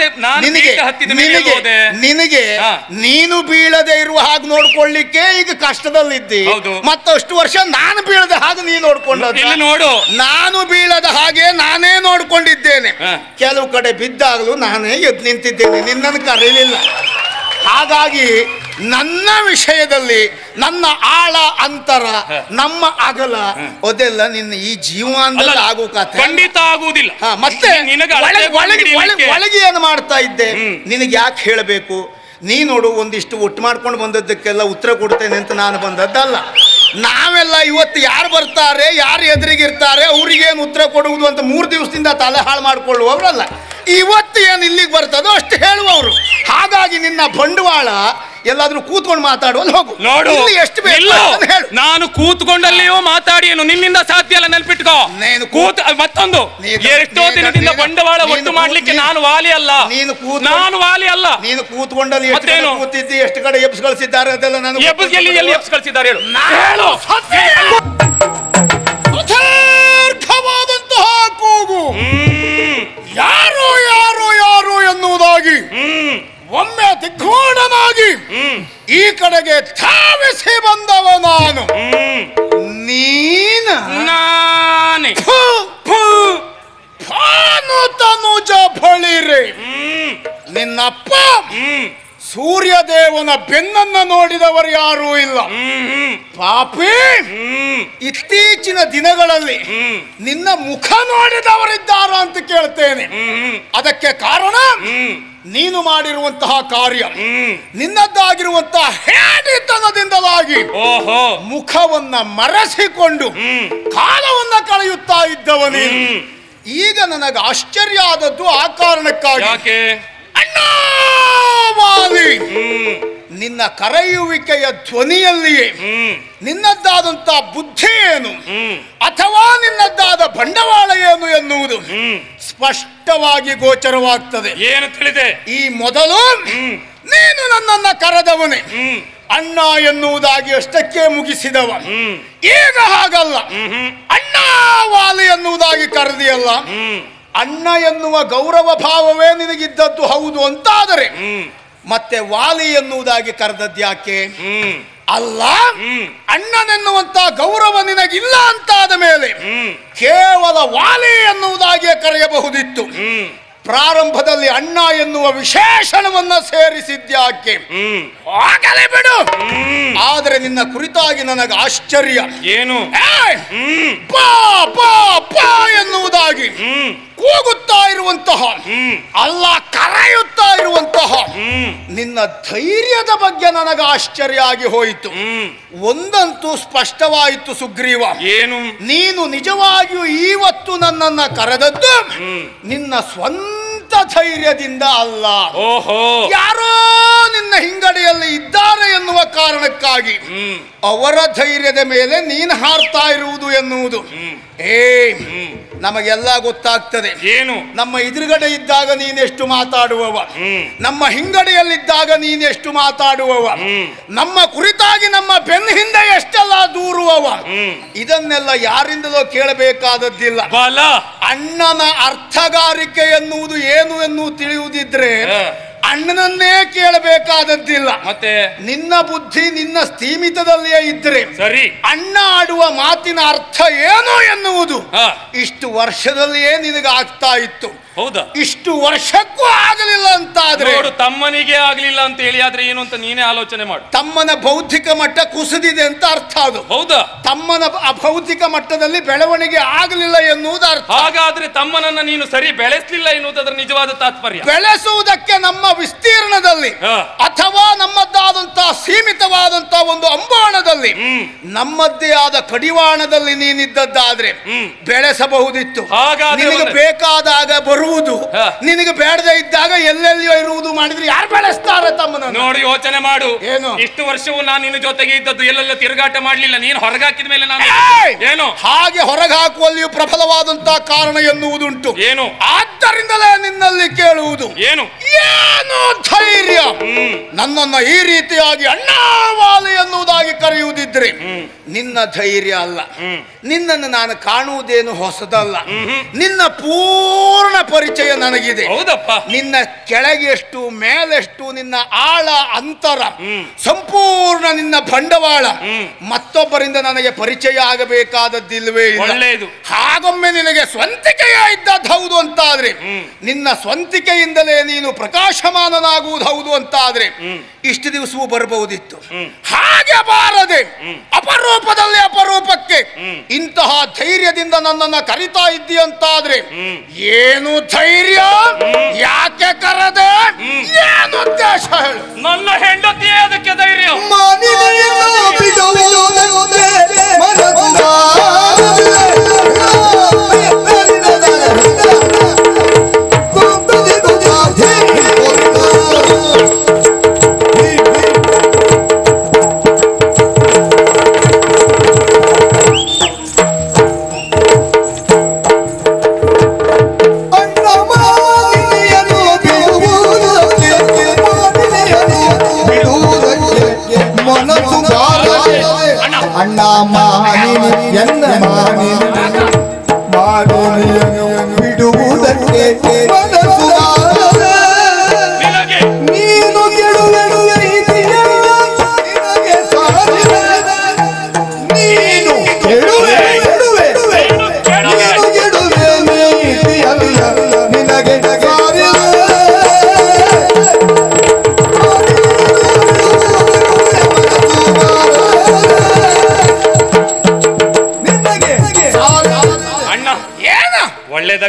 ಮತ್ತೆ ನಾನು ನಿನಗೆ ಪೀಠ ಹತ್ತಿದ ಮೇಲೆ ನಿನಗೆ ಹೋದೆ. ನಿನಗೆ ಹಾ. ನೀನು ಬೀಳದೆ ಇರುವ ಹಾಗೆ ನೋಡ್ಕೊಳ್ಳಿಕ್ಕೆ ಈಗ ಕಷ್ಟದಲ್ಲಿದ್ದಿ ಹೌದು. ಮತ್ತಷ್ಟು ವರ್ಷ ನಾನು ಬೀಳದ ಹಾಗೆ ನೀನು ನೋಡ್ಕೊಂಡದ್ದು ಇಲ್ಲಿ ನೋಡು ನಾನು ಬೀಳದ ಹಾಗೆ ನಾನೇ ನೋಡ್ಕೊಂಡಿದ್ದೇನೆ ಹಾ. ಕೆಲವು ಕಡೆ ಬಿದ್ದಾಗಲೂ ನಾನೇ ಎದ್ದು ನಿಂತಿದ್ದೇನೆ ನಿನ್ನನ್ನು ಕರೀಲಿಲ್ಲ ಹಾಗಾಗಿ ನನ್ನ ವಿಷಯದಲ್ಲಿ ನನ್ನ ಆಳ ಅಂತರ ನಮ್ಮ ಅಗಲ ಅದೆಲ್ಲ ನಿನ್ನ ಈ ಜೀವನದಲ್ಲಿ ಆಗೋ ಕಥೆ. ಖಂಡಿತ ಆಗುವುದಿಲ್ಲ. ಹಾ, ಮತ್ತೆ ನಿನಗೆ ಒಳಗೆ ಅಳತೆ ಒಳಗೆ ಹಿಡಿಲಿಕ್ಕೆ- ಒಳಗೆ ಒಳಗೆ ಏನು ಮಾಡ್ತಾ ಇದ್ದೆ. ನಿನಗೆ ಯಾಕೆ ಹೇಳಬೇಕು? ನೀ ನೋಡು ಒಂದಿಷ್ಟು ಒಟ್ಟು ಮಾಡ್ಕೊಂಡು ಬಂದದ್ದಕ್ಕೆಲ್ಲ ಉತ್ತರ ಕೊಡ್ತೇನೆ ಅಂತ ನಾನು ಬಂದದ್ದಲ್ಲ. ನಾವೆಲ್ಲ ಇವತ್ತು ಯಾರು ಬರ್ತಾರೆ ಯಾರು ಎದುರಿಗಿರ್ತಾರೆ ಅವ್ರಿಗೇನು ಉತ್ತರ ಕೊಡುವುದು ಅಂತ ಮೂರು ದಿವಸದಿಂದ ತಲೆ ಹಾಳು ಮಾಡ್ಕೊಳ್ಳುವವರಲ್ಲ. ಇವತ್ತು ಏನು ಇಲ್ಲಿಗೆ ಬರ್ತದೋ ಅಷ್ಟು ಹೇಳುವವರು. ಹಾಗಾಗಿ ನಿನ್ನ ಬಂಡವಾಳ ಎಲ್ಲಾದ್ರೂ ಕೂತ್ಕೊಂಡು ಮಾತಾಡುವಲ್ಲಿ ಹೋಗು. ನೋಡು ಇಲ್ಲಿ ಎಷ್ಟು. ಹೇಳು. ನಾನು ಕೂತ್ಕೊಂಡಲ್ಲಿಯೂ ಮಾತಾಡಿ ಏನು ನಿನ್ನಿಂದ ಸಾಧ್ಯ ಅಲ್ಲ ನೆನ್ಪಿಟ್ಕೋ. ನೀನು ಕೂತ್ ಮತ್ತೊಂದು. ನೀನು- ಎಷ್ಟೋ ನೀನು- ದಿನದಿಂದ ನೀನು- ಬಂಡವಾಳ ನೀನು ಒಟ್ಟು ಕೂತ್- ಮಾಡ್ಲಿಕ್ಕೆ ನೀನು- ನಾನು ವಾಲಿ ಅಲ್ಲ. ನೀನು ಕೂತ್- ನಾನು ವಾಲಿ ಅಲ್ಲ. ನೀನು ಕೂತ್ಕೊಂಡಲ್ಲಿ ಎಷ್ಟು ಕಡೆ ಮತ್ತೇನು? ಕೂತಿದ್ದಿ ಎಷ್ಟು ಕಡೆ ಎಬ್ಸ್ ಕಳಿಸಿದ್ದಾರೆ ಅದೆಲ್ಲ ನಾನು ಎಬ್ಬ ಎಲ್ಲಿ ಎಲ್ಲಿ ಎಬ್ಸ್ ಕಳಿಸಿದ್ದಾರೆ ಹೇಳು. ಹೇಳು. ಕಡೆಗೆ ಧಾವಿಸಿ ಬಂದವ ನಾನು. ನೀನ? ನಾನೇ. ಫಾನು ತನುಜ ಬಳಿರಿ. ನಿನ್ನಪ್ಪ ಸೂರ್ಯದೇವನ ಬೆನ್ನನ್ನ ನೋಡಿದವರು ಯಾರೂ ಇಲ್ಲ. ಪಾಪಿ. ಇತ್ತೀಚಿನ ದಿನಗಳಲ್ಲಿ ನಿನ್ನ ಮುಖ ನೋಡಿದವರಿದ್ದಾರ ಅಂತ ಕೇಳ್ತೇನೆ. ಅದಕ್ಕೆ ಕಾರಣ ನೀನು ಮಾಡಿರುವಂತಹ ಕಾರ್ಯ ನಿನ್ನದ್ದಾಗಿರುವಂತಹ ಹೇಡಿತನದಿಂದಲಾಗಿ ಮುಖವನ್ನ ಮರೆಸಿಕೊಂಡು ಕಾಲವನ್ನ ಕಳೆಯುತ್ತಾ ಇದ್ದವ ನೀನು ಈಗ ನನಗೆ ಆಶ್ಚರ್ಯ ಆದದ್ದು ಆ ಕಾರಣಕ್ಕಾಗಿ. ಯಾಕೆ? ಅಣ್ಣ ನಿನ್ನ ಕರೆಯುವಿಕೆಯ ಧ್ವನಿಯಲ್ಲಿಯೇ ನಿನ್ನದ್ದಾದಂಥ ನಿನ್ನದ್ದಾದಂತ ಬುದ್ಧಿ ಏನು? ಅಥವಾ ನಿನ್ನದ್ದಾದ ಬಂಡವಾಳ ಏನು ಎನ್ನುವುದು? ಸ್ಪಷ್ಟವಾಗಿ ಗೋಚರವಾಗ್ತದೆ. ಏನು ತಿಳಿದೆ? ಈ ಮೊದಲು ನೀನು ನನ್ನನ್ನ ಕರೆದವನೇ. ಅಣ್ಣ ಎನ್ನುವುದಾಗಿ ಅಷ್ಟಕ್ಕೆ ಮುಗಿಸಿದವ. ಈಗ ಹಾಗಲ್ಲ. ಅಣ್ಣ ವಾಲಿ ಎನ್ನುವುದಾಗಿ ಕರೆದಿಯಲ್ಲ. ಅಣ್ಣ ಎನ್ನುವ ಗೌರವ ಭಾವವೇ ನಿನಗಿದ್ದದ್ದು ಹೌದು ಅಂತಾದರೆ ಮತ್ತೆ ವಾಲಿ ಎನ್ನುವುದಾಗಿ ಕರೆದದ್ಯಾಕೆ ಅಲ್ಲ ಅಣ್ಣನೆನ್ನುವಂತ ಗೌರವ ನಿನಗಿಲ್ಲ ಅಂತಾದ ಮೇಲೆ ಕೇವಲ ವಾಲಿ ಎನ್ನುವುದಾಗಿ ಕರೆಯಬಹುದಿತ್ತು. ಪ್ರಾರಂಭದಲ್ಲಿ ಅಣ್ಣ ಎನ್ನುವ ವಿಶೇಷಣವನ್ನ ಸೇರಿಸಿದ್ಯಾಕೆ ಆಗಲೇ ಬಿಡು. ಆದರೆ ನಿನ್ನ ಕುರಿತಾಗಿ ನನಗೆ ಆಶ್ಚರ್ಯ. ಏನು? ಏಯ್! ಹ್ಮ್. ಪಾ ಪಾ ಪಾ ಎನ್ನುವುದಾಗಿ ಕೂಗುತ್ತಾ ಇರುವಂತಹ ಅಲ್ಲ ಕರೆಯುತ್ತಾ ಇರುವಂತಹ ಹ್ಮ್. ನಿನ್ನ ಧೈರ್ಯದ ಬಗ್ಗೆ ನನಗೆ ಆಶ್ಚರ್ಯ ಆಗಿ ಹೋಯಿತು. ಒಂದಂತೂ ಸ್ಪಷ್ಟವಾಯಿತು ಸುಗ್ರೀವ. ಏನು? ನೀನು ನಿಜವಾಗಿಯೂ ಇವತ್ತು ನನ್ನನ್ನ ಕರೆದದ್ದು ನಿನ್ನ ಸ್ವಂತ ಧೈರ್ಯದಿಂದ ಅಲ್ಲ. ಓಹೋ. ಯಾರೋ ನಿನ್ನ ಹಿಂಗಡೆಯಲ್ಲಿ ಇದ್ದಾರೆ ಎನ್ನುವ ಕಾರಣಕ್ಕಾಗಿ ಅವರ ಧೈರ್ಯದ ಮೇಲೆ ನೀನು ಹಾರ್ತಾ ಇರುವುದು ಎನ್ನುವುದು. ಏ ನಮಗೆಲ್ಲ ಗೊತ್ತಾಗ್ತದೆ. ಏನು? ನಮ್ಮ ಎದುರುಗಡೆ ಇದ್ದಾಗ ನೀನೆಷ್ಟು ಮಾತಾಡುವವ? ನಮ್ಮ ನಮ್ಮ ಹಿಂಗಡೆಯಲ್ಲಿದ್ದಾಗ ನೀನೆಷ್ಟು ಮಾತಾಡುವವ? ನಮ್ಮ ಕುರಿತಾಗಿ ನಮ್ಮ ಬೆನ್ನ ಹಿಂದೆ ಎಷ್ಟೆಲ್ಲ ದೂರುವವ? ಇದನ್ನೆಲ್ಲ ಯಾರಿಂದಲೋ ಕೇಳಬೇಕಾದದ್ದಿಲ್ಲ. ಬಲ. ಅಣ್ಣನ ಅರ್ಥಗಾರಿಕೆ ಎನ್ನುವುದು ಏನು ಎನ್ನು ತಿಳಿಯುವುದಿದ್ರೆ ಹ. ಅಣ್ಣನನ್ನೇ ಕೇಳಬೇಕಾದದ್ದಿಲ್ಲ. ಮತ್ತೆ? ನಿನ್ನ ಬುದ್ಧಿ ನಿನ್ನ ಸ್ಥೀಮಿತದಲ್ಲಿಯೇ ಇದ್ರೆ ಸರಿ. ಅಣ್ಣ ಆಡುವ ಮಾತಿನ ಅರ್ಥ ಏನು ಎನ್ನುವುದು. ಇಷ್ಟು ವರ್ಷದಲ್ಲಿಯೇ ನಿನಗಾಗ್ತಾ ಇತ್ತು. ಹೌದಾ? ಇಷ್ಟು ವರ್ಷಕ್ಕೂ ಆಗಲಿಲ್ಲ ಅಂತಾದ್ರೆ ನೋಡು ತಮ್ಮನಿಗೆ ಆಗಲಿಲ್ಲ ಅಂತ ಹೇಳಿ ಆದ್ರೆ ಏನು ಅಂತ ನೀನೇ ಆಲೋಚನೆ ಮಾಡು. ತಮ್ಮನ ಬೌದ್ಧಿಕ ಮಟ್ಟ ಕುಸಿದಿದೆ ಅಂತ ಅರ್ಥ ಅದು. ಹೌದಾ? ತಮ್ಮನ ಅಭೌತಿಕ ಮಟ್ಟದಲ್ಲಿ ಬೆಳವಣಿಗೆ ಆಗಲಿಲ್ಲ ಎನ್ನುವುದು ಅರ್ಥ. ಹಾಗಾದ್ರೆ ತಮ್ಮನನ್ನ ನೀನು ಸರಿ ಬೆಳೆಸಲಿಲ್ಲ ಎನ್ನುವುದು ಅದರ ನಿಜವಾದ ತಾತ್ಪರ್ಯ? ಬೆಳೆಸುವುದಕ್ಕೆ ನಮ್ಮ ವಿಸ್ತೀರ್ಣದಲ್ಲಿ ಅಥವಾ ನಮ್ಮದ್ದಾದಂತಹ ಸೀಮಿತವಾದಂತಹ ಒಂದು ಅಂಬಾಣದಲ್ಲಿ ನಮ್ಮದ್ದೇ ಆದ ಕಡಿವಾಣದಲ್ಲಿ ನೀನಿದ್ದದ್ದಾದ್ರೆ ಬೆಳೆಸಬಹುದಿತ್ತು. ಹಾಗಾದ್ರೆ ಬೇಕಾದಾಗ ಬರುವ ಬೇಕಾದಾಗ ಬರುವುದು ಹ. ನಿನಗೆ ಬೇಡದೆ ಇದ್ದಾಗ ಎಲ್ಲೆಲ್ಲಿಯೋ ಇರುವುದು ಮಾಡಿದ್ರೆ ಯಾರು ಬೆಳೆಸ್ತಾರೆ ತಮ್ಮನ ನೋಡಿ ಯೋಚನೆ ಮಾಡು. ಏನು? ಇಷ್ಟು ವರ್ಷವೂ ನಾನು ನಿನ್ನ ಜೊತೆಗೆ ಇದ್ದದ್ದು ಎಲ್ಲೆಲ್ಲ ತಿರುಗಾಟ ಮಾಡ್ಲಿಲ್ಲ. ನೀನು ಹೊರಗಾಕಿದ ಮೇಲೆ ನಾನು ಏನು? ಹಾಗೆ ಹೊರಗೆ ಹಾಕುವಲ್ಲಿಯೂ ಪ್ರಬಲವಾದಂತಹ ಕಾರಣ ಎನ್ನುವುದುಂಟು. ಏನು? ಆದ್ದರಿಂದಲೇ ನಿನ್ನಲ್ಲಿ ಕೇಳುವುದು. ಏನು? ಏನು ಏನು ಧೈರ್ಯ ನನ್ನನ್ನ ಈ ರೀತಿಯಾಗಿ ಅಣ್ಣಾವಾಲಿ ಎನ್ನುವುದಾಗಿ ಕರೆಯುವುದಿದ್ರೆ ನಿನ್ನ ಧೈರ್ಯ ಅಲ್ಲ. ನಿನ್ನನ್ನು ನಾನು ಕಾಣುವುದೇನು ಹೊಸದಲ್ಲ. ನಿನ್ನ ಪೂರ್ಣ ಪರಿಚಯ ನನಗಿದೆ. ಹೌದಪ್ಪ. ನಿನ್ನ ಕೆಳಗೆಷ್ಟು ಮೇಲೆಷ್ಟು ನಿನ್ನ ಆಳ ಅಂತರ ಸಂಪೂರ್ಣ ನಿನ್ನ ಬಂಡವಾಳ ಮತ್ತೊಬ್ಬರಿಂದ ನನಗೆ ಪರಿಚಯ ಆಗಬೇಕಾದದ್ದಿಲ್ವೇ ಒಳ್ಳೆಯದು. ಹಾಗೊಮ್ಮೆ ನಿನಗೆ ಸ್ವಂತಿಕೆಯ ಇದ್ದದ್ದು ಹೌದು ಅಂತಾದ್ರೆ ನಿನ್ನ ಸ್ವಂತಿಕೆಯಿಂದಲೇ ನೀನು ಪ್ರಕಾಶಮಾನನಾಗುವುದು ಹೌದು ಅಂತಾದ್ರೆ ಇಷ್ಟು ದಿವಸವೂ ಬರಬಹುದಿತ್ತು. ಹಾಗೆ ಬಾರದೆ ಅಪರೂಪದಲ್ಲಿ ಅಪರೂಪಕ್ಕೆ ಇಂತಹ ಧೈರ್ಯದಿಂದ ನನ್ನನ್ನ ಕರಿತಾ ಇದ್ದೀಯಂತಾದ್ರೆ ಏನು ಧೈರ್ಯ? ಯಾಕೆ ಕರದೆ? ಏನು ಉದ್ದೇಶ ಹೇಳು? ನನ್ನ ಹೆಂಡತಿಯೇ ಅದಕ್ಕೆ ಧೈರ್ಯ. ಮನಸ್ಸು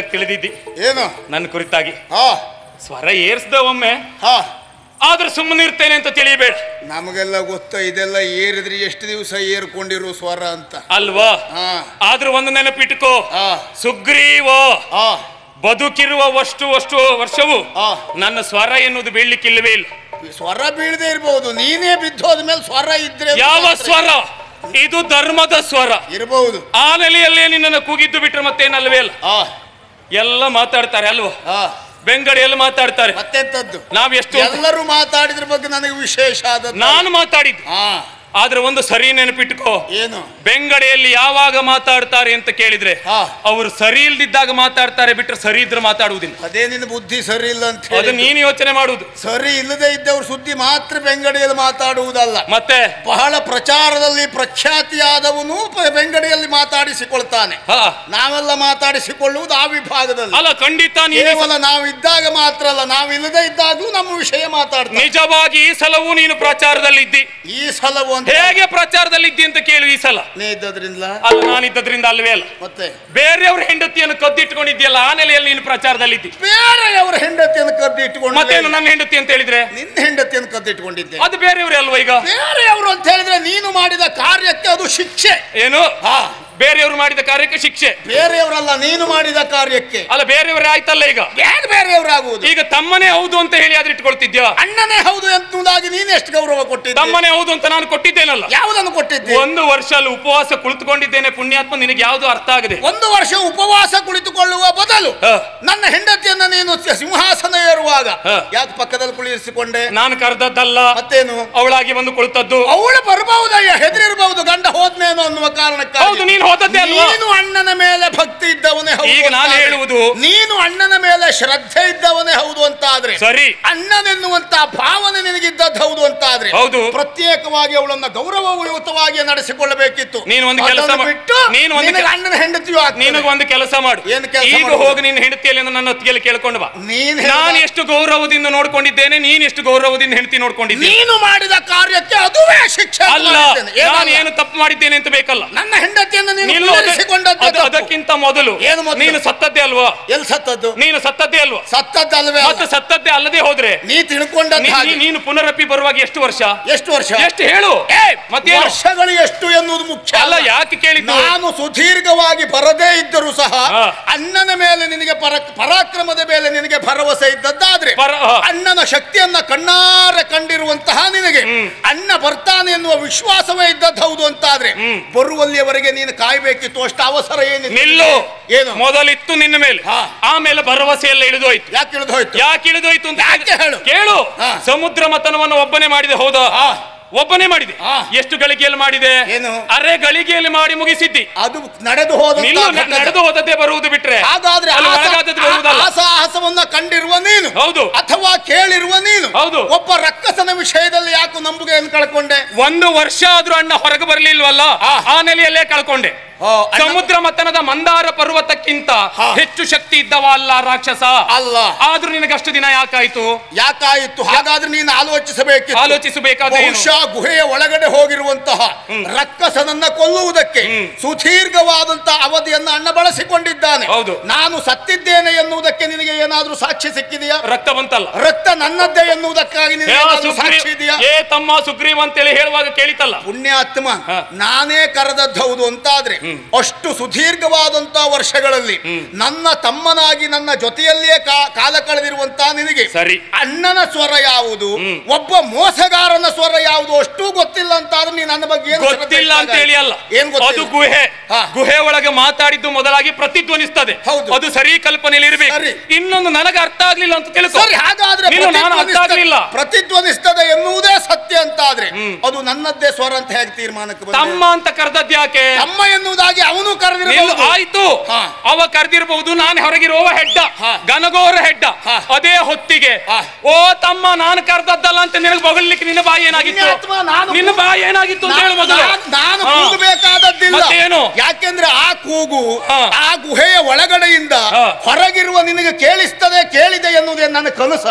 ಒಳ್ಳೇದಾಗಿ ತಿಳಿದಿದ್ದಿ. ಏನು? ನನ್ನ ಕುರಿತಾಗಿ. ಹಾ. ಸ್ವರ ಏರ್ಸ್ದ ಒಮ್ಮೆ. ಹಾ. ಆದ್ರೆ ಸುಮ್ಮನೆ ಇರ್ತೇನೆ ಅಂತ ತಿಳಿಯಬೇಡ. ನಮಗೆಲ್ಲ ಗೊತ್ತ ಇದೆಲ್ಲ ಏರಿದ್ರೆ ಎಷ್ಟು ದಿವಸ ಏರ್ಕೊಂಡಿರು ಸ್ವರ ಅಂತ. ಅಲ್ವಾ? ಹಾ. ಆದ್ರೂ ಒಂದು ನೆನಪಿಟ್ಕೋ. ಹಾ. ಸುಗ್ರೀವ. ಹಾ. ಬದುಕಿರುವ ವಷ್ಟು ವಷ್ಟು ವರ್ಷವು. ನನ್ನ ಸ್ವರ ಎನ್ನುವುದು ಬೀಳ್ಲಿಕ್ಕಿಲ್ಲವೇ ಇಲ್ಲ. ಸ್ವರ ಬೀಳದೆ ಇರ್ಬೋದು. ನೀನೇ ಬಿದ್ದೋದ ಮೇಲೆ ಸ್ವರ ಇದ್ರೆ ಯಾವ ಸ್ವರ? ಇದು ಧರ್ಮದ ಸ್ವರ. ಇರಬಹುದು ಆ ನೆಲೆಯಲ್ಲೇ ನಿನ್ನನ್ನು ಕೂಗಿದ್ದು ಬಿಟ್ರೆ ಮತ್ತೇನಲ್ವೇ ಅಲ್ಲ ಎಲ್ಲ ಮಾತಾಡ್ತಾರೆ ಅಲ್ವಾ? ಬೆಂಗಡಿಯಲ್ಲಿ ಮಾತಾಡ್ತಾರೆ. ಮತ್ತೆಂತದ್ದು? ನಾವ್ ಎಷ್ಟು ಎಲ್ಲರೂ ಮಾತಾಡಿದ್ರ ಬಗ್ಗೆ ನನಗೆ ವಿಶೇಷ ಆದ ನಾನು ಮಾತಾಡಿದ್ದು. ಹಾ. ಆದ್ರೆ ಒಂದು ಸರಿ ನೆನಪಿಟ್ಕೋ. ಏನು? ಬೆಂಗಡೆಯಲ್ಲಿ ಯಾವಾಗ ಮಾತಾಡ್ತಾರೆ ಅಂತ ಕೇಳಿದ್ರೆ ಹಾ. ಅವರು ಸರಿ ಇಲ್ದಿದ್ದಾಗ ಮಾತಾಡ್ತಾರೆ ಬಿಟ್ರೆ ಸರಿ ಇದ್ರೆ ಮಾತಾಡುವುದಿಲ್ಲ. ಅದೇ ನಿನ್ನ ಬುದ್ಧಿ ಸರಿ ಇಲ್ಲ ಅಂತ ಅದು ಹೇಳಿ ನೀನು ಯೋಚನೆ ಮಾಡುವುದು. ಸರಿ ಇಲ್ಲದೆ ಇದ್ದವ್ರ ಸುದ್ದಿ ಮಾತ್ರ ಬೆಂಗಡಿಯಲ್ಲಿ ಮಾತಾಡುವುದಲ್ಲ. ಮತ್ತೆ? ಬಹಳ ಪ್ರಚಾರದಲ್ಲಿ ಪ್ರಖ್ಯಾತಿಯಾದವನು ಪ- ಬೆಂಗಡಿಯಲ್ಲಿ ಮಾತಾಡಿಸಿಕೊಳ್ತಾನೆ. ಹಾ. ನಾವೆಲ್ಲ ಮಾತಾಡಿಸಿಕೊಳ್ಳುವುದು ಆ ವಿಭಾಗದಲ್ಲಿ. ಅಲ್ಲ ಖಂಡಿತ ನೀವಲ್ಲ ಕೇವಲ ನಾವು ಇದ್ದಾಗ ಮಾತ್ರ ಅಲ್ಲ ನಾವು ಇಲ್ಲದೆ ಇದ್ದಾಗ್ಲೂ ನಮ್ಮ ವಿಷಯ ಮಾತಾಡ್ತೀವಿ ನಿಜವಾಗಿ ಈ ಸಲವೂ ನೀನು ಪ್ರಚಾರದಲ್ಲಿ ಇದ್ದಿ ಈ ಸಲವು ಅಂತ ಹೇಗೆ ಪ್ರಚಾರದಲ್ಲಿ ಇದ್ದಿ ಅಂತ ಕೇಳು ಈ ಸಲ. ನೀ ಇದ್ದದ್ರಿಂದ ಅಲ್ಲ ನಾನಿದ್ದದ್ರಿಂದ ಅಲ್ವೇ ಅಲ್ಲ. ಮತ್ತೆ? ಬೇರೆಯವ್ರ ಹೆಂಡತಿಯನ್ನು ಕದ್ದಿಟ್ಕೊಂಡಿದ್ಯಲ್ಲ ಆ ನೆಲೆಯಲ್ಲಿ ನೀನು ಪ್ರಚಾರದಲ್ಲಿ ಇದ್ದಿ. ಬೇರೆಯವರ ಹೆಂಡತಿಯನ್ನು ಕದ್ದು ಇಟ್ಕೊಂಡು ಮತ್ತೆ ನನ್ನ ಹೆಂಡತಿ ಅಂತ ಹೇಳಿದ್ರೆ? ನಿನ್ನ ಹೆಂಡತಿಯನ್ನು ಇಟ್ಕೊಂಡಿದ್ದೆ ಅದು ಬೇರೆಯವ್ರೆ ಅಲ್ವಾ ಈಗ? ಬೇರೆಯವರು ಅಂತ ಹೇಳಿದ್ರೆ ನೀನು ಮಾಡಿದ ಕಾರ್ಯಕ್ಕೆ ಅದು ಶಿಕ್ಷೆ. ಏನು? ಹಾ. ಬೇರೆಯವರು ಮಾಡಿದ ಕಾರ್ಯಕ್ಕೆ ಶಿಕ್ಷೆ. ಬೇರೆಯವರಲ್ಲ ನೀನು ಮಾಡಿದ ಕಾರ್ಯಕ್ಕೆ. ಅಲ್ಲ ಬೇರೆಯವರೇ ಆಯ್ತಲ್ಲ ಈಗ? ಬೇರೆ ಬೇರೆಯವರಾಗುವುದು? ಈಗ ತಮ್ಮನೇ ಹೌದು ಅಂತ ಹೇಳಿ ಆದ್ರೆ ಇಟ್ಕೊಳ್ತಿದ್ಯಾ? ಅಣ್ಣನೇ ಹೌದು ಎಂತಾಗಿ ನೀನು ಎಷ್ಟು ಗೌರವ ಕೊಟ್ಟಿದ್ದೆ? ತಮ್ಮನೇ ಹೌದು ಅಂತ ನಾನು ಕೊಟ್ಟಿದ್ದೇನಲ್ಲ? ಯಾವುದನ್ನು ಕೊಟ್ಟಿದ್ದೆ? ಒಂದು ವರ್ಷ ಅಲ್ಲಿ ಉಪವಾಸ ಕುಳಿತುಕೊಂಡಿದ್ದೇನೆ ಪುಣ್ಯಾತ್ಮ ನಿನಗೆ ಯಾವುದು ಅರ್ಥ ಆಗಿದೆ. ಒಂದು ವರ್ಷ ಉಪವಾಸ ಕುಳಿತುಕೊಳ್ಳುವ ಬದಲು. ನನ್ನ ಹೆಂಡತಿಯನ್ನ ನೀನು ಸಿಂಹಾಸನ ಏರುವಾಗ. ಯಾಕೆ ಪಕ್ಕದಲ್ಲಿ ಕುಳಿರಿಸಿಕೊಂಡೆ? ನಾನು ಕರೆದದ್ದಲ್ಲ. ಮತ್ತೇನು? ಅವಳಾಗಿ ಬಂದು ಕುಳಿತದ್ದು. ಅವಳು ಬರಬಹುದಯ್ಯ ಹೆದರಿರಬಹುದು ಗಂಡ ಹೋದ್ನೇನೋ ಅನ್ನುವ ಹೌದು ಕಾರಣಕ್ಕಾಗಿ ನೀನು ಹೋದದ್ದೇ ಅಲ್ವಾ ನೀನು ಅಣ್ಣನ ಮೇಲೆ ಭಕ್ತಿ ಇದ್ದವನೇ ಹೌದು ಈಗ ನಾನು ಅಂತಾದ್ರೆ, ಹೇಳುವುದು ನೀನು ಅಣ್ಣನ ಮೇಲೆ ಶ್ರದ್ಧೆ ಇದ್ದವನೇ ಹೌದು ಅಂತಾದ್ರೆ ಸರಿ ಅಣ್ಣನೆನ್ನುವಂತ ಭಾವನೆ ನಿನಗಿದ್ದದ್ದು ಹೌದು ಅಂತಾದ್ರೆ ಹೌದು. ಪ್ರತ್ಯೇಕವಾಗಿ ಅವಳನ್ನ ಗೌರವಯುತವಾಗಿ ನಡೆಸಿಕೊಳ್ಳಬೇಕಿತ್ತು ನೀನು ಒಂದು ಕೆಲಸ ಅದನ್ನು ಮಾ- ಬಿಟ್ಟು ನೀನು ಒಂದು ನಿನಗೆ ಕೆಲ- ಅಣ್ಣನ ಹೆಂಡತಿಯು ಆಗ್ತದೆ. ನಿನಗೆ ಒಂದು ಕೆಲಸ ಮಾಡು ಏನು ಕೆಲಸ ಈಗ ಮಾಡುದು? ಹೋಗಿ ನಿನ್ನ ಹೆಂಡತಿಯಲ್ಲಿ ನನ್ನ ಹೊತ್ತಿಗೆಯಲ್ಲಿ ಕೇಳ್ಕೊಂಡು ಬಾ ನೀನ್ ನಾನು ಎಷ್ಟು ಗೌರವದಿಂದ ನೋಡ್ಕೊಂಡಿದ್ದೇನೆ ನೀನ್ ಎಷ್ಟು ಗೌರವದಿಂದ ಹೆಂಡತಿ ನೋಡ್ಕೊಂಡಿದ್ದೀನಿ ನೀನು ಮಾಡಿದ ಕಾರ್ಯಕ್ಕೆ ಅದುವೇ ಶಿಕ್ಷೆ ಅಂತ ಅಲ್ಲ ಮಾಡಿದ್ದೇನೆ. ಏನಲ್ಲ? ನಾನು ಏನು ತಪ್ಪು ಮಾಡಿದ್ದೇನೆ ಅಂತ ಬೇಕಲ್ಲ ನನ್ನ ಹೆಂಡತಿಯನ್ನು ನೀನು ನಿಲ್ಲು, ಕುಳ್ಳಿರಿಸಿಕೊಂಡದ್ದೇ ಅದು- ತಪ್ಪು. ಅದಕ್ಕಿಂತ ಮೊದಲು. ಏನು ಮೊದಲು? ನೀನು ಸತ್ತದ್ದೇ ಅಲ್ವಾ? ಎಲ್ಲಿ ಸತ್ತದ್ದು? ನೀನು ಸತ್ತದ್ದೇ ಅಲ್ವಾ? ಸತ್ತದ್ದಲ್ವೇ ಮತ್ತೆ ಅಲ್ಲ. ಸತ್ತದ್ದೇ ಅಲ್ಲದೆ ಹೋದ್ರೆ? ನೀ ತಿಳ್ಕೊಂಡದ್ದು ನೀ- ಹಾಗೆ. ನೀ- ನೀನು ಪುನರಪ್ಪಿ ಬರುವಾಗ ಎಷ್ಟು ವರ್ಷ? ಎಷ್ಟು ವರ್ಷ? ಎಷ್ಟು ಹೇಳು? ಮತ್ತೆ ವರ್ಷಗಳು ಎಷ್ಟು ಎನ್ನುವುದು ಮುಖ್ಯ ಅಲ್ಲ. ಯಾಕೆ ಕೇಳಿ ನಾನು ಸುದೀರ್ಘವಾಗಿ ಬರದೇ ಇದ್ದರೂ ಸಹ ಹಾ. ಅಣ್ಣನ ಮೇಲೆ ನಿನಗೆ ಪರ ಪರಾಕ್ರಮದ ಮೇಲೆ ನಿನಗೆ ಭರವಸೆ ಇದ್ದದ್ದಾದ್ರೆ ಪರ- ಹಾ. ಅಣ್ಣನ ಶಕ್ತಿಯನ್ನ ಕಣ್ಣಾರೆ ಕಂಡಿರುವಂತಹ ನಿನಗೆ. ಅಣ್ಣ ಬರ್ತಾನೆ ಎನ್ನುವ ವಿಶ್ವಾಸವೇ ಇದ್ದದ್ದು ಹೌದು ಅಂತಾದ್ರೆ ಬರುವಲ್ಲಿಯವರೆಗೆ ನೀನು ಕಾಯ್ಬೇಕಿತ್ತು ಅಷ್ಟು ಅವಸರ ಏನು ನಿಲ್ಲು ಏನು ಮೊದಲಿತ್ತು ನಿನ್ನ ಮೇಲೆ. ಆಮೇಲೆ ಭರವಸೆ ಎಲ್ಲ ಇಳಿದೋಯ್ತು ಯಾಕೆ ಇಳಿದು ಹೋಯ್ತು ಯಾಕೆ ಇಳಿದೋಯ್ತು ಅಂತ ಯಾಕೆ ಹೇಳು? ಕೇಳು. ಸಮುದ್ರ ಮತನವನ್ನು ಒಬ್ಬನೇ ಮಾಡಿದೆ ಹೌದಾ. ಒಬ್ಬನೇ ಮಾಡಿದೆ. ಎಷ್ಟು ಗಳಿಗೆಯಲ್ಲಿ ಮಾಡಿದೆ? ಏನು? ಅರೆ ಗಳಿಗೆಯಲ್ಲಿ ಮಾಡಿ ಮುಗಿಸಿದ್ದಿ. ಅದು ನಡೆದು ಹೋದ ನಿಲ್ಲು ನ- ನಡೆದು ಹೋದದ್ದೇ ಬರುವುದು ಬಿಟ್ರೆ. ಹಾಗಾದ್ರೆ ಅಲ್ಲಿ ಆ ಸಾ- ಒಳಗಾದದ್ದು ಬರುವುದಲ್ಲ. ಆ ಸಾಹಸವನ್ನ ಕಂಡಿರುವ ನೀನು. ಹೌದು. ಅಥವಾ ಕೇಳಿರುವ ನೀನು. ಹೌದು. ಒಬ್ಬ ರಕ್ಕಸನ ವಿಷಯದಲ್ಲಿ ಯಾಕೆ ನಂಬುಗೆಯನ್ನು ಕಳ್ಕೊಂಡೆ? ಒಂದು ವರ್ಷ ಆದ್ರೂ ಅಣ್ಣ ಹೊರಗೆ ಬರ್ಲಿಲ್ವಲ್ಲ. ಆ ನೆಲೆಯಲ್ಲೇ ಕಳ್ಕೊಂಡೆ. ಸಮುದ್ರ ಮತನದ ಮಂದಾರ ಪರ್ವತಕ್ಕಿಂತ ಹೆಚ್ಚು ಶಕ್ತಿ ಇದ್ದವ ಅಲ್ಲ ರಾಕ್ಷಸ. ಅಲ್ಲ. ಆದ್ರೂ ನಿನಗಷ್ಟು ದಿನ ಯಾಕಾಯ್ತು? ಯಾಕಾಯಿತು? ಹಾಗಾದ್ರೆ ನೀನು ಆಲೋಚಿಸಬೇಕು ಆಲೋಚಿಸಬೇಕಾದ? ಬಹುಶಃ ಗುಹೆಯ ಒಳಗಡೆ ಹೋಗಿರುವಂತಹ ರಕ್ಕಸನನ್ನ ಕೊಲ್ಲುವುದಕ್ಕೆ ಸುದೀರ್ಘವಾದಂತ ಸುದೀರ್ಘವಾದಂತಹ ಅವಧಿಯನ್ನ ಅಣ್ಣ ಬಳಸಿಕೊಂಡಿದ್ದಾನೆ. ಹೌದು. ನಾನು ಸತ್ತಿದ್ದೇನೆ ಎನ್ನುವುದಕ್ಕೆ ನಿನಗೆ ಏನಾದ್ರೂ ಸಾಕ್ಷಿ ಸಿಕ್ಕಿದೆಯಾ? ರಕ್ತವಂತಲ್ಲ ರಕ್ತ ನನ್ನದ್ದೇ ಎನ್ನುವುದಕ್ಕಾಗಿ ನಿನಗೆ ಸಾಕ್ಷಿ ಇದೆಯಾ? ಏ ತಮ್ಮ ಸುಗ್ರೀವ್ ಅಂತೇಳಿ ಹೇಳುವಾಗ ಕೇಳಿತಲ್ಲ. ಪುಣ್ಯಾತ್ಮ. ನಾನೇ ಕರೆದದ್ದು ಹೌದು ಅಂತಾದ್ರೆ ಅಷ್ಟು ಸುದೀರ್ಘವಾದಂತಹ ವರ್ಷಗಳಲ್ಲಿ ನನ್ನ ತಮ್ಮನಾಗಿ ನನ್ನ ಜೊತೆಯಲ್ಲಿಯೇ ಕಾಲ ಕಳೆದಿರುವಂತಹ ನಿನಗೆ ಸರಿ. ಅಣ್ಣನ ಸ್ವರ ಯಾವುದು? ಒಬ್ಬ ಮೋಸಗಾರನ ಸ್ವರ ಯಾವುದು? ಅಷ್ಟು ಗೊತ್ತಿಲ್ಲ ಅಂತ ನೀ ನನ್ನ ಬಗ್ಗೆ ಏನು ಗೊತ್ತಿಲ್ಲ ಅಂತ ಹೇಳಿ ಅಲ್ಲ. ಏನ್ ಅದು ಗುಹೆ. ಗುಹೆ ಒಳಗೆ ಮಾತಾಡಿದ್ದು ಮೊದಲಾಗಿ ಪ್ರತಿಧ್ವನಿಸ್ತದೆ. ಹೌದು. ಅದು ಸರಿ ಕಲ್ಪನೆಯಲ್ಲಿ ಇರಬೇಕು. ಇನ್ನೊಂದು ನನಗೆ ಅರ್ಥ ಆಗ್ಲಿಲ್ಲ ಅಂತ ತಿಳಿಸ ಸರಿ ಹಾಗಾದ್ರೆ ನಾನು ಅರ್ಥ ಆಗ್ಲಿಲ್ಲ. ಪ್ರತಿಧ್ವನಿಸ್ತದೆ ಎನ್ನುವುದೇ ಸತ್ಯ ಅಂತ ಆದ್ರೆ ಅದು ನನ್ನದ್ದೇ ಸ್ವರ ಅಂತ ಹೇಗೆ ತೀರ್ಮಾನಕ್ಕೆ? ತಮ್ಮ ಅಂತ ಕರೆದದ್ದು ಯಾಕೆ? ತಮ್ಮ ಎನ್ನುವುದಾಗಿ ಅವನು ಕರೆದಿರಬಹುದು. ಆಯ್ತು. ಅವ ಕರೆದಿರಬಹುದು ನಾನು ಹೊರಗಿರುವ ಹೆಡ್ಡ ಗನಗೋರ ಹೆಡ್ಡ ಅದೇ ಹೊತ್ತಿಗೆ. ಓ ತಮ್ಮ ನಾನು ಕರೆದದ್ದಲ್ಲ ಅಂತ ನಿನಗೆ ಬಗಲಿಕ್ಕೆ ನಿನ್ನ ಬಾಯಿ ಏನಾಗಿತ್ತು? ನಿನ್ನ ಬಾಯಿ ಏನಾಗಿತ್ತು ಅಂತ ಹೇಳು ಮೊದಲು. ನಾನು. ಕೂಗಬೇಕಾದದ್ದಿಲ್ಲ. ಏನು ಯಾಕೆಂದ್ರೆ ಆ ಕೂಗು ಆ ಗುಹೆಯ ಒಳಗಡೆಯಿಂದ ಹೊರಗಿರುವ ನಿನಗೆ ಕೇಳಿಸ್ತದೆ ಕೇಳಿದೆ ಎನ್ನುವುದೇ ನನ್ನ ಕನಸ.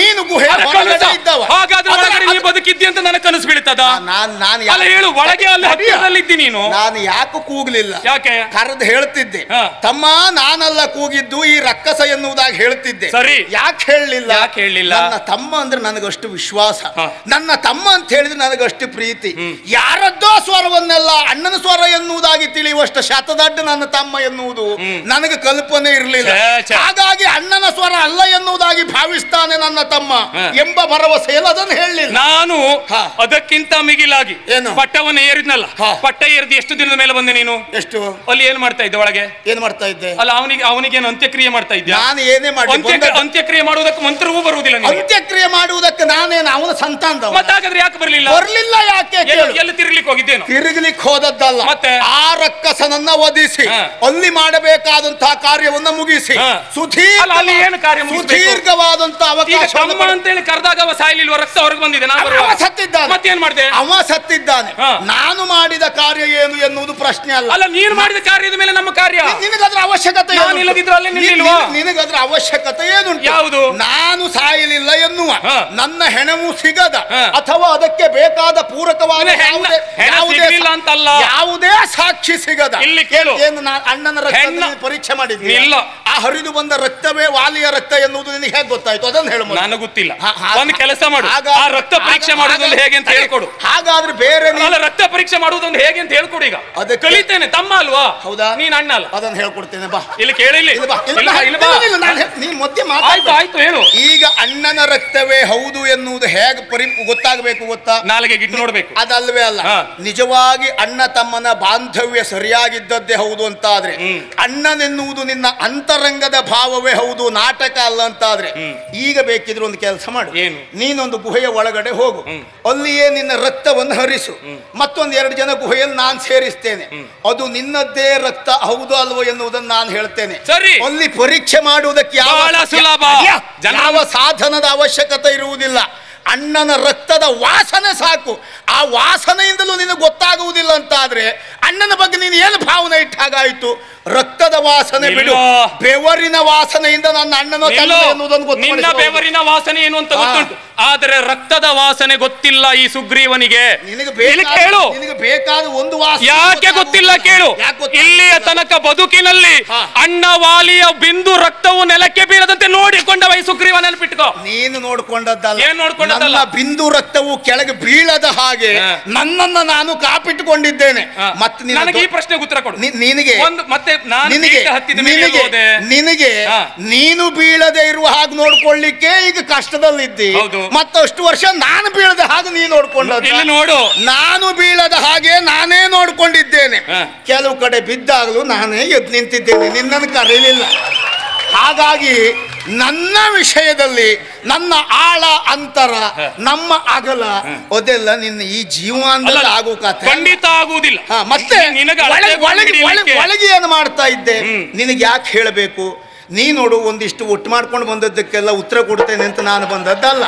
ನೀನು ಗುಹೆಯ ಒಳಗಡೆ ಇದ್ದವ. ಹಾಗಾದ್ರೆ ಒಳಗಡೆ ನೀ ಬದುಕಿದ್ದಿ ಅಂತ ನನಗೆ ಕನಸು ಬೀಳ್ತದ? ನಾನು ನಾನು ಅಲ್ಲ ಹೇಳು ಒಳಗೆ ಅಲ್ಲಿ ಹತ್ತಿರದಲ್ಲಿದ್ದಿ ನೀನು. ನಾನು ಯಾಕೆ ಕೂಗ್ಲಿಲ್ಲ ಯಾಕೆ ಕರೆದು ಹೇಳ್ತಿದ್ದೆ ಹಾ. ತಮ್ಮ ನಾನಲ್ಲ ಕೂಗಿದ್ದು ಈ ರಕ್ಕಸ ಎನ್ನುವುದಾಗಿ ಹೇಳ್ತಿದ್ದೆ ಸರಿ. ಯಾಕೆ ಹೇಳಲಿಲ್ಲ ಯಾಕ್ ಹೇಳ್ಲಿಲ್ಲ? ನನ್ನ ತಮ್ಮ ಅಂದ್ರೆ ನನಗಷ್ಟು ವಿಶ್ವಾಸ ಹಾ. ನನ್ನ ತಮ್ಮ ಅಂತ ಹೇಳಿದ್ರೆ ನನಗಷ್ಟು ಪ್ರೀತಿ ಯಾರದ್ದೋ ಸ್ವರವನ್ನೆಲ್ಲ ಅಣ್ಣನ ಸ್ವರ ಎನ್ನುವುದಾಗಿ ತಿಳಿಯುವಷ್ಟು ಶತದಡ್ಡ ನನ್ನ ತಮ್ಮ ಎನ್ನುವುದು ನನಗೆ ಕಲ್ಪನೆ ಇರಲಿಲ್ಲ ಛೇ, ಛೇ. ಹಾಗಾಗಿ ಅಣ್ಣನ ಸ್ವರ ಅಲ್ಲ ಎನ್ನುವುದಾಗಿ ಭಾವಿಸ್ತಾನೆ ನನ್ನ ತಮ್ಮ ಹಾ. ಎಂಬ ಭರವಸೆಯಲ್ಲಿ ಅದನ್ನು ಹೇಳಲಿಲ್ಲ ನಾನು ಹಾ. ಅದಕ್ಕಿಂತ ಮಿಗಿಲಾಗಿ ಏನು? ಪಟ್ಟವನ್ನು ಏರಿದ್ನಲ್ಲ ಹಾ. ಪಟ್ಟ ಏರಿದ ಎಷ್ಟು ದಿನದ ಮೇಲೆ ಬಂದೆ ನೀನು ಎಷ್ಟು? ಅಲ್ಲಿ ಏನ್ ಮಾಡ್ತಾ ಇದ್ದೆ ಒಳಗೆ? ಏನ್ ಮಾಡ್ತಾ ಇದ್ದೆ? ಅಲ್ಲ ಅವನಿಗೆ ಅವನಿಗೆ ಏನು ಅಂತ್ಯಕ್ರಿಯೆ ಮಾಡ್ತಾ ಇದ್ದೆ ನಾನು ಏನೇ ಮಾಡಿ ಅಂತ್ಯ ಅಂತ್ಯಕ್ರಿಯೆ ಮಾಡುವುದಕ್ಕೆ ಮಂತ್ರವೂ ಬರುವುದಿಲ್ಲ ನಿನಗೆ. ಅಂತ್ಯಕ್ರಿಯೆ ಮಾಡುವುದಕ್ಕೆ ನಾನೇನು ಅವನ ಸಂತಾನ ಮತ್ತೆ ಹಾಗಾದ್ರೆ ಯಾಕೆ ಬರಲಿಲ್ಲ? ಬರಲಿಲ್ಲ ಯಾಕೆ ಎಲ್ಲಿ ಕೇಳು. ಎಲ್ಲಿ ತಿರ್ಲಿಕ್ಕೆ ಹೋಗಿದ್ದೇನು? ತಿರುಗಲಿಕ್ಕೆ ಹೋದದ್ದಲ್ಲ. ಮತ್ತೆ? ಆ ರಕ್ಕಸನನ್ನ ವಧಿಸಿ ಹಾ. ಅಲ್ಲಿ ಮಾಡಬೇಕಾದಂತಹ ಕಾರ್ಯವನ್ನ ಮುಗಿಸಿ ಹಾ. ಸುದೀರ್ಘ ಅಲ್ಲ, ಅಲ್ಲಿ ಏನು ಕಾರ್ಯ ಮುಗಿಸ್ಬೇಕು? ಸುದೀರ್ಘವಾದಂತಹ ಈಗ ತಮ್ಮ ಅಂತೇಳಿ ಕರೆದಾಗ ಅವ ಸಾಯ್ಲಿಲ್ವ? ರಕ್ತ ಹೊರಗೆ ಬಂದಿದೆ ನಾನು ಅವ ಸತ್ತಿದ್ದಾನೆ. ಮತ್ತೇನ್ ಮಾಡಿದೆ? ಅವ ಸತ್ತಿದ್ದಾನೆ. ಹಾ. ನಾನು ಮಾಡಿದ ಕಾರ್ಯ ಏನು ಎನ್ನುವುದು ಪ್ರಶ್ನೆ ಅಲ್ಲ. ಅಲ್ಲ ನೀನು ಮಾಡಿದ ಕಾರ್ಯದ ಮೇಲೆ ನಮ್ಮ ಕಾರ್ಯ ನಿನಗದ್ರ ಅವಶ್ಯಕತೆ ನಾನು? ಇಲ್ಲದಿದ್ರೆ ಅಲ್ಲಿ ನಿನ್- ನಿಲ್ಲಿಲ್ವಾ? ನಿನ್- ನಿನಗದ್ರ ಅವಶ್ಯಕತೆ ಏನುಂಟು ಯಾವುದು? ನಾನು ಸಾಯಲಿಲ್ಲ ಎನ್ನುವ. ನನ್ನ ಹೆಣವು ಸಿಗದ. ಅಥವಾ ಅದಕ್ಕೆ ಬೇಕಾದ ಪೂರಕವಾದ ಯಾವುದೇ ಅಂತಲ್ಲ. ಯಾವುದೇ ಸಾಕ್ಷಿ ಸಿಗದ ಇಲ್ಲಿ ಕೇಳು. ಏನು ನಾ ಅಣ್ಣನ ರಕ್ತ ನೀನು ಪರೀಕ್ಷೆ ಮಾಡಿದ್ವಿ ಇಲ್ಲ. ಆ ಹರಿದು ಬಂದ ರಕ್ತವೇ ವಾಲಿಯ ರಕ್ತ ಎನ್ನುವುದು ನಿನಗೆ ಹೇಗೆ ಗೊತ್ತಾಯ್ತು ಅದನ್ನು ಹೇಳು. ನನಗೆ ಗೊತ್ತಿಲ್ಲ ಒಂದು ಕೆಲಸ ಮಾಡು ಆ ರಕ್ತ ಪರೀಕ್ಷೆ ಮಾಡೋದು ಹೇಗೆ ಅಂತ ಹೇಳ್ಕೊಡು ಹಾಗಾದ್ರೆ ಬೇರೆ ರಕ್ತ ಪರೀಕ್ಷೆ ಮಾಡುವುದೊಂದು ಹೇಗೆ ಅಂತ ಹೇಳ್ಕೊಡು ಈಗ ಅದಕ್ಕೆ- ಕಲಿತೇನೆ ತಮ್ಮ ಅಲ್ವಾ? ಹೌದಾ? ನೀನ್ ಅಣ್ಣ ಅಲ್ಲ. ಅದನ್ನ ಹೇಳ್ಕೊಡ್ತೇನೆ ಬಾ. ಇಲ್ಲಿ ಕೇಳಿ ಇಲ್ಲಿ. ಬಾ ಇಲ್ಲಿ ಬಾ. ಇಲ್ಲಿ ಬಾ. ಇಲ್ಲ, ಇಲ್ಲ, ನಾನು ಹೇ- ನೀನ್ ಮಧ್ಯೆ ಆಯ್ತು ಹೇಳು. ಈಗ ಅಣ್ಣನ ರಕ್ತವೇ ಹೌದು ಎನ್ನುವುದು ಹೇಗೆ ಪರಿ ಗೊತ್ತಾಗಬೇಕು ಗೊತ್ತಾ? ನಾಳೆಗೆ ಗಿಟ್ಟು ನೋಡ್ಬೇಕು. ಅದಲ್ವೇ ಅಲ್ಲ. ಹಾ. ನಿಜವಾಗಿ ಅಣ್ಣ ತಮ್ಮನ ಬಾಂಧವ್ಯ ಸರಿಯಾಗಿದ್ದದ್ದೇ ಹೌದು ಅಂತಾದ್ರೆ ಹ್ಮ್. ಅಣ್ಣನೆನ್ನುವುದು ನಿನ್ನ ಅಂತರಂಗದ ಭಾವವೇ ಹೌದು ನಾಟಕ ಅಲ್ಲ ಅಂತಾದ್ರೆ ಈಗ ಬೇಕಿದ್ರೆ ಒಂದು ಕೆಲಸ ಮಾಡು. ಏನು? ನೀನೊಂದು ಗುಹೆಯ ಒಳಗಡೆ ಹೋಗು. ಅಲ್ಲಿಯೇ ನಿನ್ನ ರಕ್ತವನ್ನು ಹರಿಸು. ಮತ್ತೊಂದು ಎರಡು ಜನ ಗುಹೆಯಲ್ಲಿ ನಾನು ಸೇರಿಸ್ತೇನೆ. ಅದು ನಿನ್ನದ್ದೇ ರಕ್ತ ಹೌದು ಅಲ್ವೋ ಎನ್ನುವುದನ್ನು ನಾನು ಹೇಳ್ತೇನೆ ಸರಿ. ಅಲ್ಲಿ ಪರೀಕ್ಷೆ ಮಾಡುವುದಕ್ಕೆ ಯಾವ ಸುಲಭ. ಯಾವ ಸಾಧನದ ಅವಶ್ಯಕತೆ ಇರುವುದಿಲ್ಲ ಅಣ್ಣನ ರಕ್ತದ ವಾಸನೆ ಸಾಕು. ಆ ವಾಸನೆಯಿಂದಲೂ ನಿನಗೆ ಗೊತ್ತಾಗುವುದಿಲ್ಲ ಅಂತಾದ್ರೆ ಅಣ್ಣನ ಬಗ್ಗೆ ನೀನು ಏನು ಭಾವನೆ ಇಟ್ಟ ಹಾಗಾಯಿತು ರಕ್ತದ ವಾಸನೆ ಬಿಡು. ಬೆವರಿನ ವಾಸನೆಯಿಂದ ನನ್ನ ಅಣ್ಣನ ನಿನ್ನ. ಬೆವರಿನ ವಾಸನೆ ಏನು ಅಂತ ಗೊತ್ತುಂಟು. ಆದರೆ ರಕ್ತದ ವಾಸನೆ ಗೊತ್ತಿಲ್ಲ ಈ ಸುಗ್ರೀವನಿಗೆ. ಕೇಳು. ಬೇಕಾದ ಒಂದು ವಾಸನೆ ಯಾಕೆ ಗೊತ್ತಿಲ್ಲ ಕೇಳು. ಇಲ್ಲಿಯ ತನಕ ಬದುಕಿನಲ್ಲಿ ಅಣ್ಣ ವಾಲಿಯ ಬಿಂದು ರಕ್ತವು ನೆಲಕ್ಕೆ ಬೀರದಂತೆ ನೋಡಿಕೊಂಡವ ಈ ಸುಗ್ರೀವ ಬಿಟ್ಕೋ ನೀನು ನೋಡ್ಕೊಂಡದ್ದಲ್ಲ. ಏನ್ ನೋಡ್ಕೊಂಡದ್ದಲ್ಲ? ನನ್ನ ಬಿಂದು ರಕ್ತವು ಕೆಳಗೆ ಬೀಳದ ಹಾಗೆ. ನನ್ನನ್ನ ನಾನು ಕಾಪಿಟ್ಟುಕೊಂಡಿದ್ದೇನೆ. ಮತ್ತೆ ನನಗೆ ಈ ಪ್ರಶ್ನೆಗೆ ಉತ್ತರ ಕೊಡು. ನಿನಗೆ ಒಂದು ಮತ್ತೆ ನಾನು ನಿನಗೆ ನಿನಗೆ ನಿನಗೆ ನೀನು ಬೀಳದೆ ಇರುವ ಹಾಗೆ ನೋಡ್ಕೊಳ್ಳಿಕ್ಕೆ ಈಗ ಕಷ್ಟದಲ್ಲಿದ್ದಿ. ಮತ್ತಷ್ಟು ವರ್ಷ ನಾನು ಬೀಳದ ಹಾಗೆ ನೀ ನೋಡ್ಕೊಂಡ ನೋಡು. ನಾನು ಬೀಳದ ಹಾಗೆ ನಾನೇ ನೋಡ್ಕೊಂಡಿದ್ದೇನೆ. ಕೆಲವು ಕಡೆ ಬಿದ್ದಾಗಲೂ ನಾನೇ ಎದ್ದು ನಿಂತಿದ್ದೇನೆ. ನಿನ್ನನ್ನು ಕರೀಲಿಲ್ಲ. ಹಾಗಾಗಿ ನನ್ನ ವಿಷಯದಲ್ಲಿ ನನ್ನ ಆಳ ಅಂತರ ನಮ್ಮ ಅಗಲ ಅದೆಲ್ಲ ನಿನ್ನ ಈ ಜೀವನದಲ್ಲಿ ಆಗೋ ಕಥೆ. ಖಂಡಿತ ಆಗುವುದಿಲ್ಲ. ಮತ್ತೆ ಒಳಗೆ ಏನು ಮಾಡ್ತಾ ಇದ್ದೆ. ನಿನಗೆ ಯಾಕೆ ಹೇಳಬೇಕು? ನೀ ನೋಡು ಒಂದಿಷ್ಟು ಒಟ್ಟು ಮಾಡ್ಕೊಂಡು ಬಂದದ್ದಕ್ಕೆಲ್ಲ ಉತ್ತರ ಕೊಡ್ತೇನೆ ಅಂತ ನಾನು ಬಂದದ್ದಲ್ಲ.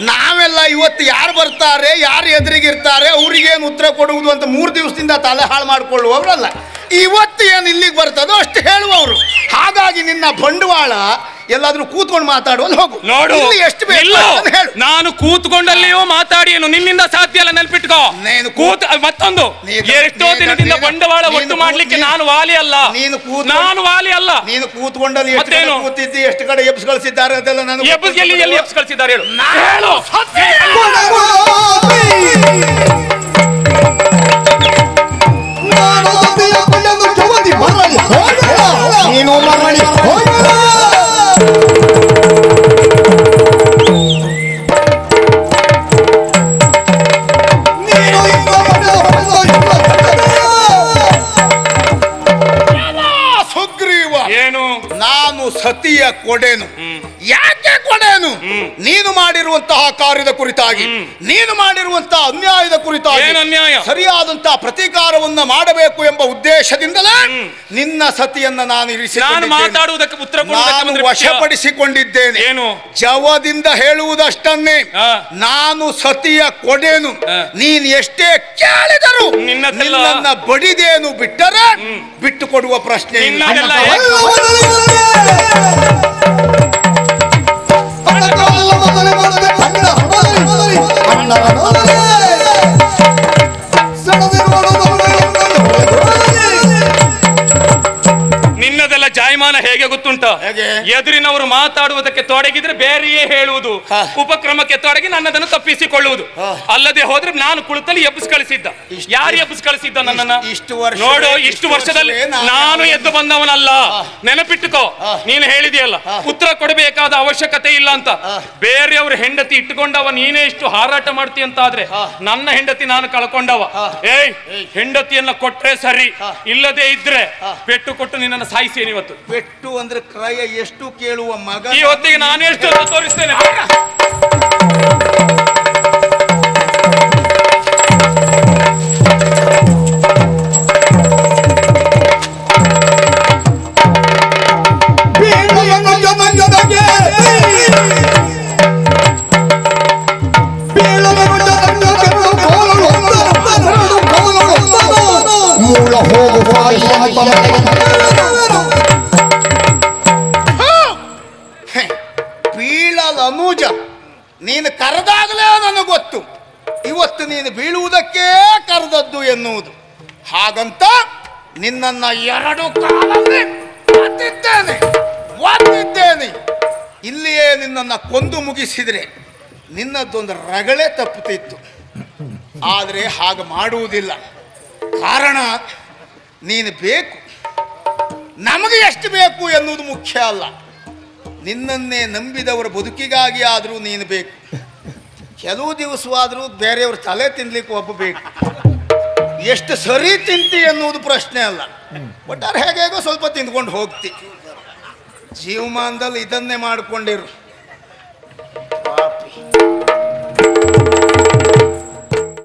ನಾವೆಲ್ಲ ಇವತ್ತು ಯಾರು ಬರ್ತಾರೆ ಯಾರು ಎದುರಿಗಿರ್ತಾರೆ ಅವ್ರಿಗೇನು ಉತ್ತರ ಕೊಡುವುದು ಅಂತ ಮೂರು ದಿವಸದಿಂದ ತಲೆ ಹಾಳು ಮಾಡ್ಕೊಳ್ಳುವವರಲ್ಲ. ಇವತ್ತು ಏನು ಇಲ್ಲಿಗೆ ಬರ್ತದೋ ಅಷ್ಟು ಹೇಳುವವರು ಹಾಗಾಗಿ ನಿನ್ನ ಬಂಡವಾಳ ಎಲ್ಲಾದ್ರೂ ಕೂತ್ಕೊಂಡು ಮಾತಾಡುವಲ್ಲಿ ಹೋಗು. ನೋಡು ಇಲ್ಲಿ ಎಷ್ಟು ಬೇಕು ಅಂತ ಹೇಳು. ನಾನು ಕೂತ್ಕೊಂಡಲ್ಲಿಯೋ ಮಾತಾಡಿ ಏನು ನಿನ್ನಿಂದ ಸಾಧ್ಯ ಅಲ್ಲ ನೆನ್ಪಿಟ್ಕೋ. ನೀನು ಕೂತ್ ಮತ್ತೊಂದು. ನೀನು- ಎಷ್ಟೋ ನೀನು- ದಿನದಿಂದ ನೀನು- ಬಂಡವಾಳ ನೀನು ಒಟ್ಟು ಮಾಡ್ಲಿಕ್ಕೆ ನೀನು- ನಾನು ವಾಲಿ ಅಲ್ಲ. ನೀನು ಕೂತ್- ನಾನು ವಾಲಿ ಅಲ್ಲ. ನೀನು ಕೂತ್ಕೊಂಡಲ್ಲಿ ಎಷ್ಟು ಕಡೆ ಮತ್ತೇನು? ಕೂತಿದ್ದಿ ಎಷ್ಟು ಕಡೆ ಎಬ್ಸ್ ಕಳಿಸಿದ್ದಾರೆ ಅದೆಲ್ಲ ನಾನು ಎಬ್ಬಸ್ ಎಲ್ಲಿ ಎಲ್ಲಿ ಎಬ್ಸ್ ಕಳ್ಸಿದ್ದಾರೆ ಹೇಳು. ಹೇಳು. ನಾನು ನೀನು ಮರಳಿ. ಸುಗ್ರೀವ? ಏನು? ನಾನು ಸತಿಯ ಕೊಡೆನು. ಯಾಕೆ ಕೊಡೆನು? ನೀನು ಮಾಡಿರುವಂತಹ ಕಾರ್ಯದ ಕುರಿತಾಗಿ. ನೀನು ಮಾಡಿರುವಂತಹ ಅನ್ಯಾಯದ ಕುರಿತಾಗಿ. ಏನು ಅನ್ಯಾಯ? ಸರಿಯಾದಂತಹ ಪ್ರತೀಕಾರವನ್ನ ಮಾಡಬೇಕು ಎಂಬ ಉದ್ದೇಶದಿಂದಲೇ ನಿನ್ನ ಸತಿಯನ್ನ ನಾನು ನಾನು ಮಾತಾಡುವುದಕ್ಕೆ ಉತ್ತರ ನಾನು ವಶಪಡಿಸಿಕೊಂಡಿದ್ದೇನೆ ಏನು? ಜವದಿಂದ ಹೇಳುವುದಷ್ಟನ್ನೇ ಆ. ನಾನು ಸತಿಯ ಕೊಡೆನು ನೀನು ಎಷ್ಟೇ ಕೇಳಿದರು ನಿನ್ನ ನಿನ್ನನ್ನ ಬಡಿದೇನು ಬಿಟ್ಟರೆ ಬಿಟ್ಟು ಕೊಡುವ ಪ್ರಶ್ನೆ ಇಲ್ಲ. de ಜಾಯಮಾನ ಹೇಗೆ ಗೊತ್ತುಂಟ? ಎದುರಿನವರು ಮಾತಾಡುವುದಕ್ಕೆ ತೊಡಗಿದ್ರೆ ಬೇರೆಯೇ ಹೇಳುವುದು ಉಪಕ್ರಮಕ್ಕೆ ತೊಡಗಿ ನನ್ನದನ್ನು ತಪ್ಪಿಸಿಕೊಳ್ಳುವುದು. ಅಲ್ಲದೆ ಹೋದ್ರೆ ನಾನು ಕುಳಿತಲ್ಲಿ ಎಬ್ಬಿಸ್ ಕಳಿಸಿದ್ದ ಯಾರು ಎಬ್ಬಿಸ್ ಕಳಿಸಿದ್ದ ನನ್ನನ್ನ ಇಷ್ಟು- ವರ್ಷ ನೋಡು ಇಷ್ಟು ವರ್ಷದಲ್ಲಿ ನಾನು ಎದ್ದು ಬಂದವನಲ್ಲ. ನೆನಪಿಟ್ಟುಕೋ. ನೀನು ಹೇಳಿದೆಯಲ್ಲ ಉತ್ತರ ಕೊಡಬೇಕಾದ ಅವಶ್ಯಕತೆ ಇಲ್ಲ ಅಂತ ಬೇರೆಯವರು ಹೆಂಡತಿ ಇಟ್ಟುಕೊಂಡವ ನೀನೇ ಇಷ್ಟು ಹಾರಾಟ ಮಾಡ್ತಿ ಅಂತ ಆದ್ರೆ ನನ್ನ ಹೆಂಡತಿ ನಾನು ಕಳ್ಕೊಂಡವ. ಏಯ್. ಹೆಂಡತಿಯನ್ನ ಕೊಟ್ರೆ ಸರಿ ಇಲ್ಲದೆ ಇದ್ರೆ. ಪೆಟ್ಟು ಕೊಟ್ಟು ನಿನ್ನನ್ನು ಸಾಯಿಸೇನಿ ಇವತ್ತು. ಪೆಟ್ಟು ಅಂದ್ರೆ ಕ್ರಯ ಎಷ್ಟು ಕೇಳುವ ಮಗ? ಈ ಹೊತ್ತಿಗೆ ನಾನು ಎಷ್ಟು ಅಂತ ತೋರಿಸ್ತೇನೆ ನಿನ್ನನ್ನ ಎರಡು ಕಾಲಲ್ಲಿ ಒದ್ದಿದ್ದೇನೆ ಒತ್ತಿದ್ದೇನೆ ಇಲ್ಲಿಯೇ ನಿನ್ನನ್ನು ಕೊಂದು ಮುಗಿಸಿದರೆ ನಿನ್ನದೊಂದು ರಗಳೆ ತಪ್ಪುತ್ತಿತ್ತು. ಆದರೆ ಹಾಗೆ ಮಾಡುವುದಿಲ್ಲ. ಕಾರಣ, ನೀನು ಬೇಕು. ನಮಗೆ ಎಷ್ಟು ಬೇಕು ಎನ್ನುವುದು ಮುಖ್ಯ ಅಲ್ಲ. ನಿನ್ನನ್ನೇ ನಂಬಿದವರ ಬದುಕಿಗಾಗಿ ಆದರೂ ನೀನು ಬೇಕು. ಕೆಲವು ದಿವಸವಾದರೂ ಬೇರೆಯವ್ರ ತಲೆ ತಿನ್ಲಿಕ್ಕೆ ಒಬ್ಬ ಬೇಕು. ಎಷ್ಟು ಸರಿ ತಿಂತಿ ಅನ್ನುವುದು ಪ್ರಶ್ನೆ ಅಲ್ಲ. ಒಟ್ಟಾರೆ ಹೇಗೇಗೋ ಸ್ವಲ್ಪ ತಿಂದ್ಕೊಂಡು ಹೋಗ್ತಿ. ಜೀವಮಾನದಲ್ಲಿ ಇದನ್ನೇ ಮಾಡಿಕೊಂಡಿರು.